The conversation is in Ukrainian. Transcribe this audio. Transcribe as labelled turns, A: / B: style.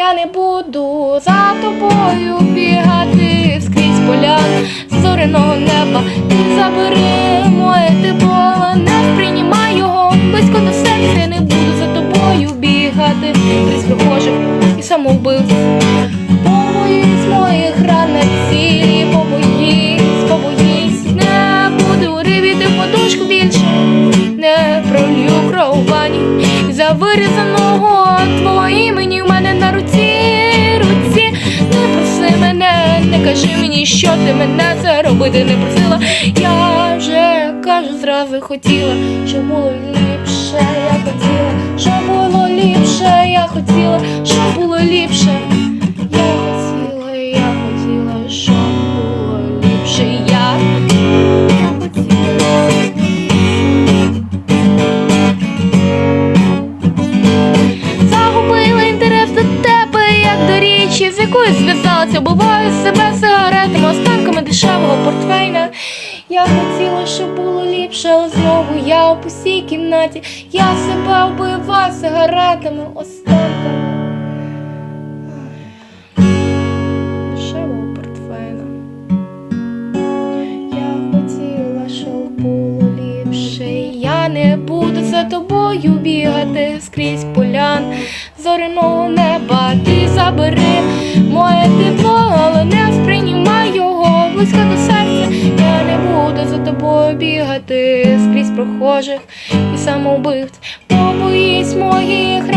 A: Я не буду за тобою бігати скрізь поля зоряного неба. Ти забери моє тепло, не сприймай його близько до серця. Не буду за тобою бігати крізь прохожих і самовбивств. Побоїсь моїх ран цілі, побоїсь, побоїсь, не буду рибіти подушку більше, не пролью кров в ванні за вирізаного мене, кажи мені, що ти мене це робити не просила. Я вже кажу, зразу хотіла, щоб було ліпше, я хотіла, щоб було ліпше, я хотіла, щоб було ліпше. До з якою зв'язалася, буваю себе сигаретами, останками дешевого портфейна. Я хотіла, щоб було ліпше, але знову я у пустій кімнаті. Я себе вбиваю сигаретами, останками. Дешевого портфейна. Я хотіла, щоб було ліпше. Я не буду за тобою зоряного неба. Ти забери моє тепло, але не сприймай його близько до серця. Я не буду за тобою бігати скрізь прохожих і самоубивць, Побоїсь моїх